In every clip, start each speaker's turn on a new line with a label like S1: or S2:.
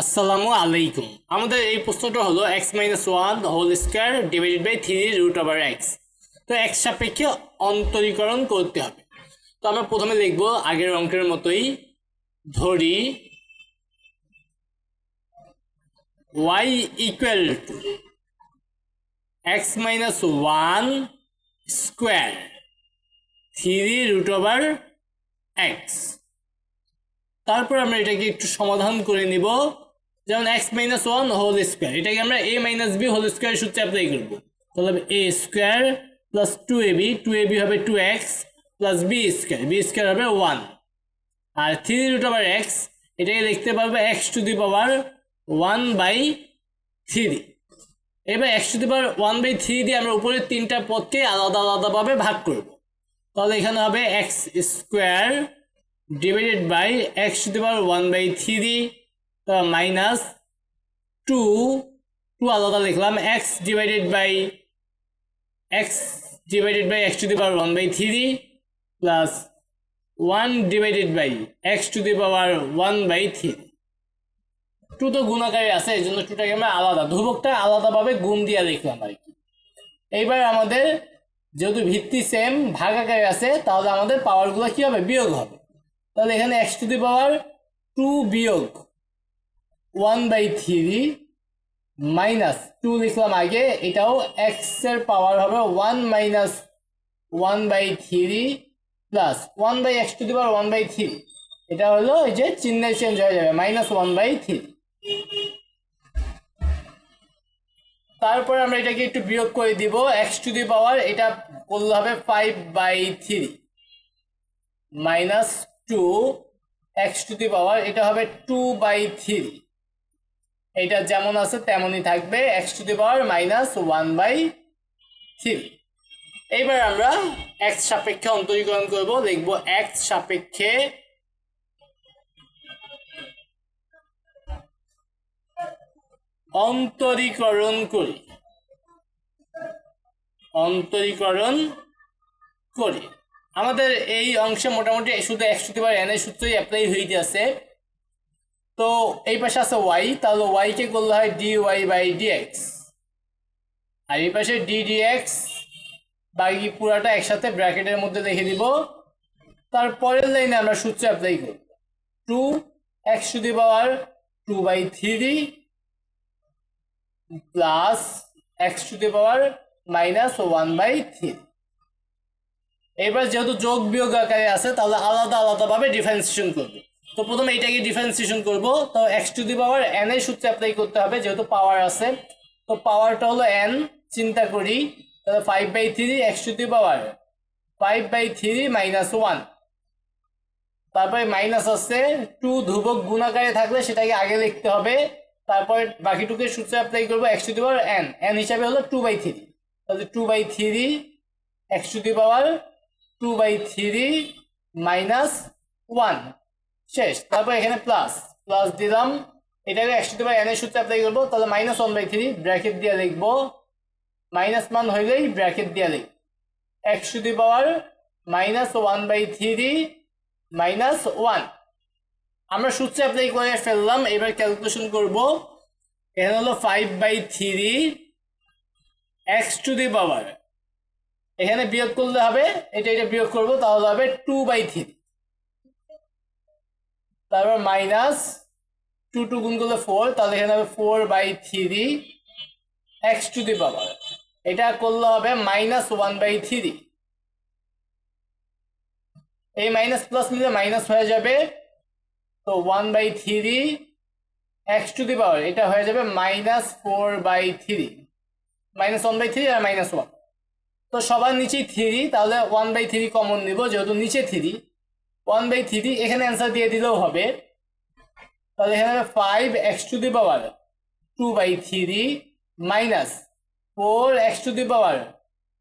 S1: আসসালামু আলাইকুম। আমাদের এই প্রশ্নটা হলো x minus one whole square divided by three root over x তো এক্স সাপেক্ষে অন্তরীকরণ করতে হবে। তো আমরা প্রথমে লিখব, আগের অঙ্কের মতোই ধরি y equal to x minus one square three root over x তারপর আমরা এটাকে একটু সমাধান করে নিব। যেমন x minus one whole square এটাকে আমরা a minus b whole square সূত্রে অ্যাপ্লাই করব। তাহলে a square plus two a b two a b হবে two x plus b square b square হবে ওয়ান আর থ্রি রুট ওভার এক্স এটাকে দেখতে পারব x to the power one by three এবার x to the power one by three দিয়ে আমরা উপরের তিনটা পদকে আলাদা আলাদাভাবে ভাগ করব। তাহলে এখানে হবে x square divided by x to the power one by three minus two two আলাদা লিখলাম x divided by x divided by x to the power one by three plus one divided by x to the power one by three two তো গুণাকারে আছে, এই জন্য টুটাকে আমরা আলাদা, ধ্রুবকটা আলাদাভাবে গুণ দিয়ে লিখলাম আর কি। এইবার আমাদের যেহেতু ভিত্তি সেম ভাগাকারে আছে, তাহলে আমাদের পাওয়ারগুলো কি হবে? বিয়োগ হবে। তাহলে এখানে x to the power two বিয়োগ one by three minus two লিখলাম আগে, এটাও এক্সের পাওয়ার হবে one minus one by three plus one by x to the power one by three এটা হলো এই যে চিহ্নের চেঞ্জ হয়ে যাবে মাইনাস ওয়ান বাই থ্রি তারপরে আমরা এটাকে একটু বিয়োগ করে দিব এক্স টু দি পাওয়ার এটা করলে হবে five by three minus two x to the power এটা হবে টু বাই থ্রি এটা যেমন আছে তেমনই থাকবে। X to the power minus one by three এইবার আমরা এক্স সাপেক্ষে অন্তরীকরণ করব। লিখব এক্স সাপেক্ষে অন্তরীকরণ করি। অন্তরীকরণ করি। আমাদের এই অংশে মোটামুটি শুধু একশো বার এন এর সূত্রই অ্যাপ্লাই হয়ে যাচ্ছে তো এই পাশে আছে ওয়াই তাহলে ওয়াই কে করলে হয় d y by d x আর এই পাশে ডি ডি এক্স বাকি পুরাটা একসাথে ব্র্যাকেটের মধ্যে লিখে দিব। তারপরের লাইনে আমরা সূত্র অ্যাপ্লাই করব। Two x to the power two by three plus x to the power minus one by three এবার যেহেতু যোগ বিয়োগ আকারে আছে, তাহলে আলাদা আলাদাভাবে ডিফারেন্সিয়েশন করবে। তো প্রথমে এটাকে ডিফারেন্সিয়েশন করব। তো x to the power n এর সূত্রে অ্যাপ্লাই করতে হবে, যেহেতু পাওয়ার আছে। তো পাওয়ারটা হলো এন চিন্তা করি। তাহলে five by three x to the power five by three minus one তারপরে মাইনাস আছে টু ধ্রুবক গুণাকারে থাকলে সেটাকে আগে লিখতে হবে। তারপর বাকিটুকে সূত্রে অ্যাপ্লাই করব x to the power n n হিসাবে হলো টু বাই থ্রি তাহলে two by three x to the power two by three minus one শেষ। তারপর এখানে প্লাস প্লাস দিলাম। এটাকে একশো টু বাই এন এর সূত্রে অ্যাপ্লাই করব, তাহলে minus one by three bracket দিয়ে লিখব। মাইনাস মান হইলেই ব্র্যাকেট দিয়ে লিখ। X to the power minus one by three minus one আমরা সূত্রে অ্যাপ্লাই করে ফেললাম, এবার ক্যালকুলেশন করব। এখানে হলো five by three x to the power এখানে বিয়োগ করলে হবে, এটা এটা বিয়োগ করব, তাহলে হবে টু বাই থ্রি তারপর মাইনাস টু টু গুণ করলে ফোর তাহলে এখানে হবে four by three x to the power এটা করলে হবে মাইনাস ওয়ান বাই থ্রি এই মাইনাস প্লাস মিলে মাইনাস হয়ে যাবে, তো one by three x to the power এটা হয়ে যাবে minus four by three minus one by three R minus one তো সবার নিচেই থ্রি তাহলে ওয়ান বাই থ্রি কমন নিব, যেহেতু নিচে থ্রি ওয়ান বাই থ্রি এখানে অ্যান্সার দিয়ে দিলেও হবে। তাহলে এখানে হবে five x to the power two by three minus four x to the power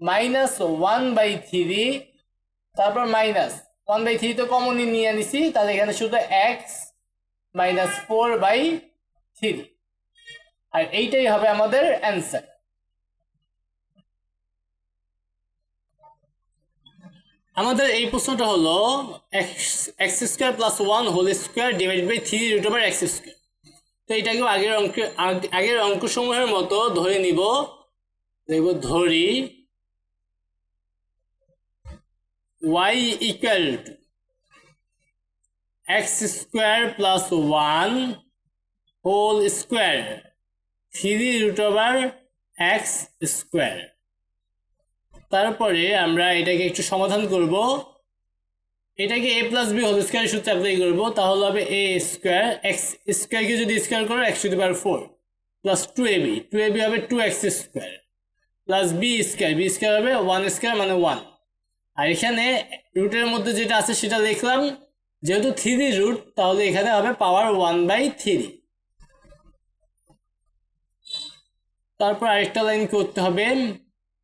S1: minus one by three তারপর মাইনাস ওয়ান বাই থ্রি তো কমনই নিয়ে নিছি, তাহলে এখানে শুধু x minus four by three আর এইটাই হবে আমাদের অ্যান্সার আমাদের এই প্রশ্নটা হলো x square plus one whole square divide by three root over x square তো এটাকেও আগের অঙ্ক, আগ- আগের অঙ্কসমূহের মতো ধরে নিব। দেখব, ধরি। Y equal to x square plus one whole square three root over x square তারপরে আমরা এটাকে একটু সমাধান করব। এটাকে a plus b whole square সূত্রে অ্যাপ্লাই করব? তাহলে হবে এ স্কোয়ার এক্স স্কোয়ারকে যদি স্কোয়ার করো একশো to power four plus two a b two a b হবে two x square plus b square b square হবে ওয়ান স্কোয়ার মানে ওয়ান আর এখানে রুটের মধ্যে যেটা আছে সেটা লিখলাম যেহেতু থ্রি রুট তাহলে এখানে হবে পাওয়ার ওয়ান বাই থ্রি তারপর আরেকটা লাইন করতে হবে।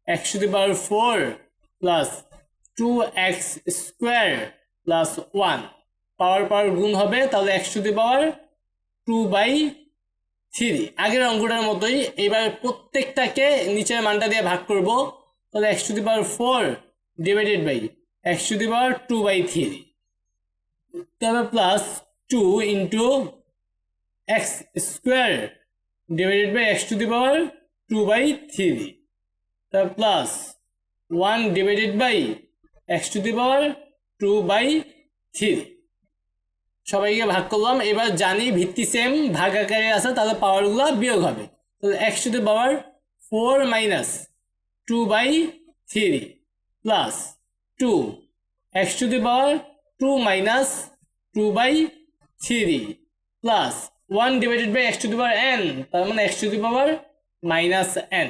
S1: একশো to power four plus two x square plus one power power গুণ হবে, তাহলে একশো to power two by three আগের অঙ্কটার মতোই এবার প্রত্যেকটাকে নিচের মানটা দিয়ে ভাগ করব। তাহলে x to the power four divided by x to the power two by three তবে plus two into x square divided by x to the power two by three তারপর plus one divided by x to the power two by three সবাইকে ভাগ করলাম, এবার জানি ভিত্তি same ভাগ আকারে আছে, তাহলে পাওয়ারগুলো বিয়োগ হবে। তাহলে x to the power four minus two by three plus two x to the power two minus two by three plus one divided by x to the power n তার মানে x to the power minus n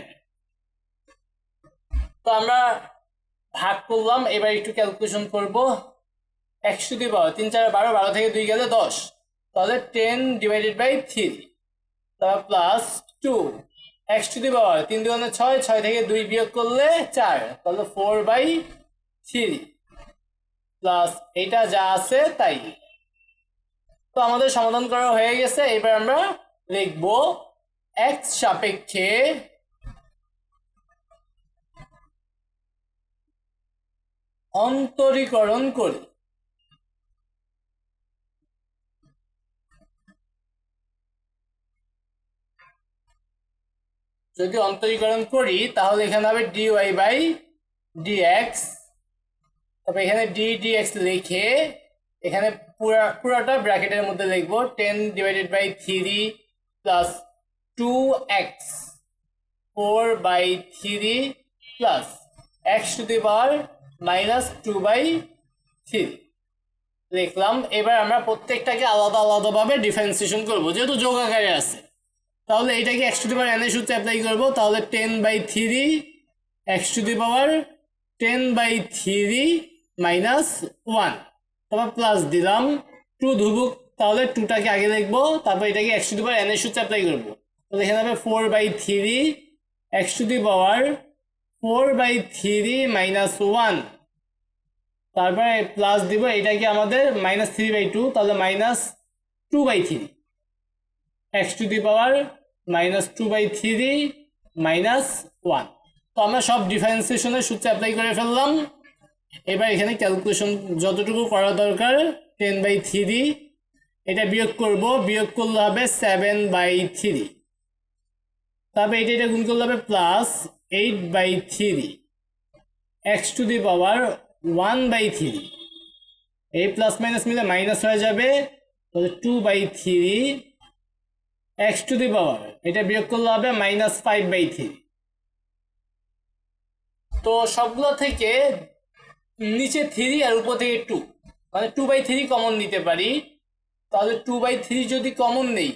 S1: তো আমরা ভাগ করলাম, এবার একটু calculation করব। X to the power তিন চার বারো বারো থেকে দুই গেলে দশ। তাহলে টেন ডিভাইডেড বাই থ্রি তারপর plus two x to the power তিন দুগুণে ছয় ছয় থেকে দুই বিয়োগ করলে চার, তাহলে ফোর বাই থ্রি প্লাস এটা যা আছে তাই। তো আমাদের সমাধান করা হয়ে গেছে, এবার আমরা লিখব এক্স সাপেক্ষে অন্তরীকরণ করি। যদি অন্তরীকরণ করি, তাহলে এখানে হবে ডি ওয়াই বাই ডিএক্স তারপর এখানে ডি ডিএক্স লিখে এখানে পুরা, পুরাটা ব্র্যাকেটের মধ্যে লিখব ten divided by three plus two x four by three plus x to the power minus two by three লিখলাম এবার আমরা প্রত্যেকটাকে আলাদা আলাদাভাবে ডিফারেন্সিয়েশন করব, যেহেতু যোগ আকারে আছে। তাহলে এটাকে এক্স টু দি পাওয়ার এনের সূত্রে অ্যাপ্লাই করব, তাহলে ten by three x to the power ten by three minus one তারপর প্লাস দিলাম টু ধুবুক তাহলে টুটাকে আগে লিখব তারপর এটাকে এক্স টু দি পাওয়ার এনের সূত্রে অ্যাপ্লাই করব। তাহলে এখানে হবে four by three x to the power four by three minus one. তারপরে প্লাস দিব এটাকে আমাদের? মাইনাস থ্রি বাই টু, তাহলে minus two by three. X to the power minus two by three minus one. তো আমরা সব ডিফারেন্সিয়েশনের সূত্রে apply করে ফেললাম। এবার এখানে ক্যালকুলেশন যতটুকু করা দরকার টেন বাই থ্রি, এটা বিয়োগ করব। বিয়োগ করলে হবে সেভেন বাই থ্রি। তারপরে এটা এটা গুণ করলে হবে plus eight by three x to the power one by three এই প্লাস মাইনাস মিলে মাইনাস হয়ে যাবে, তাহলে two by three x to the power এটা বিয়োগ করলে হবে মাইনাস ফাইভ বাই থ্রি তো সবগুলো থেকে নিচে থ্রি আর উপর থেকে টু মানে টু বাই থ্রি কমন নিতে পারি। তাহলে টু বাই থ্রি যদি কমন নেই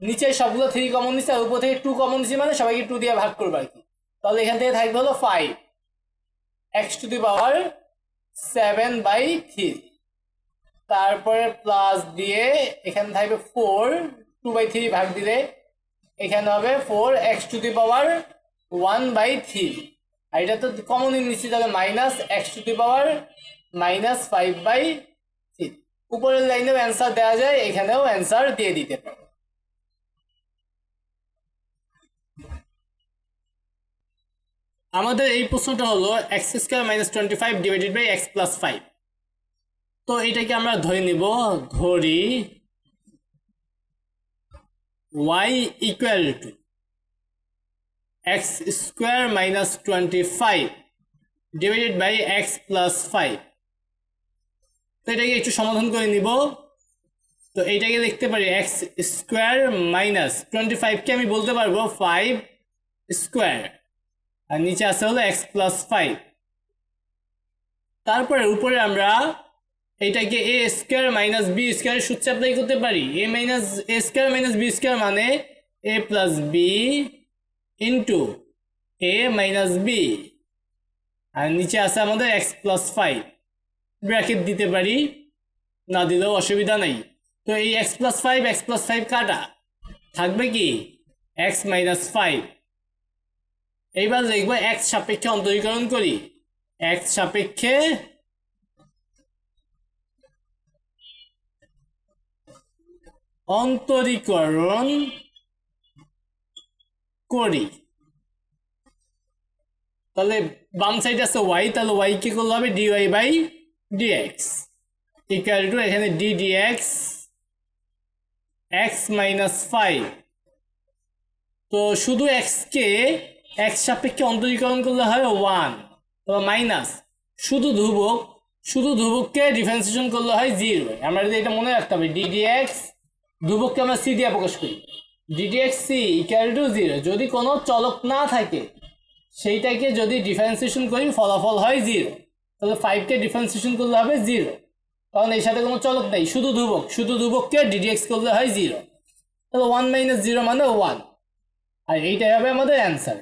S1: নিচে সবগুলো থ্রি কমন নিচ্ছে আর উপর থেকে টু কমন নিচ্ছে মানে সবাইকে টু দিয়ে ভাগ করব আর কি। তাহলে এখান থেকে থাকবে হলো five x to the power seven by three তারপরে প্লাস দিয়ে এখানে থাকবে ফোর টু বাই থ্রি ভাগ দিলে এখানে হবে four x to the power one by three আর এটা তো কমন নিচ্ছি তাহলে minus x to the power minus five by three উপরের লাইনেও অ্যান্সার দেওয়া যায়, এখানেও অ্যান্সার দিয়ে দিতে পারে। আমাদের এই প্রশ্নটা হলো x square minus twenty five divided by x plus five তো এটাকে আমরা ধরে নিব, ধরি y equal to x square minus twenty five divided by x plus five তো এটাকে একটু সমাধান করে নিব। তো এইটাকে দেখতে পারি এক্স স্কোয়ার মাইনাস টোয়েন্টি ফাইভকে আমি বলতে পারব ফাইভ স্কোয়ার আর নিচে আছে হলো এক্স প্লাস ফাইভ তারপরে উপরে আমরা এইটাকে a square minus b square সূত্রে অ্যাপ্লাই করতে পারি। A minus a square minus b square মানে a plus b into a minus b আর নিচে আছে আমাদের এক্স প্লাস ফাইভ ব্র্যাকেট দিতে পারি, না দিলেও অসুবিধা নেই। তো এই x plus five x plus five কাটা। থাকবে কি? এক্স মাইনাস ফাইভ এইবার দেখব এক্স সাপেক্ষে অন্তরীকরণ করি। এক্স সাপেক্ষে অন্তরীকরণ করি। তাহলে বাম সাইড আছে ওয়াই তাহলে ওয়াই কি করলে হবে? Dy by dx equal to এখানে d dx x minus five তো শুধু এক্সকে এক্স সাপেক্ষে অন্তরীকরণ করলে হয় ওয়ান অথবা মাইনাস শুধু ধ্রুবক, শুধু ধ্রুবককে ডিফারেন্সিয়েশন করলে হয় জিরো আমরা যদি এটা মনে রাখতে হবে ডিডিএক্স ধ্রুবককে আমরা সি দিয়ে প্রকাশ করি। Ddx c equal to zero যদি কোনো চলক না থাকে, সেইটাকে যদি ডিফারেন্সিয়েশন করি, ফলাফল হয় জিরো তাহলে ফাইভকে ডিফারেন্সিয়েশন করলে হবে জিরো কারণ এর সাথে কোনো চলক নেই, শুধু ধ্রুবক। শুধু ধ্রুবককে ডিডিএক্স করলে হয় জিরো তাহলে ওয়ান মাইনাস জিরো মানে ওয়ান আর এইটাই হবে আমাদের অ্যান্সার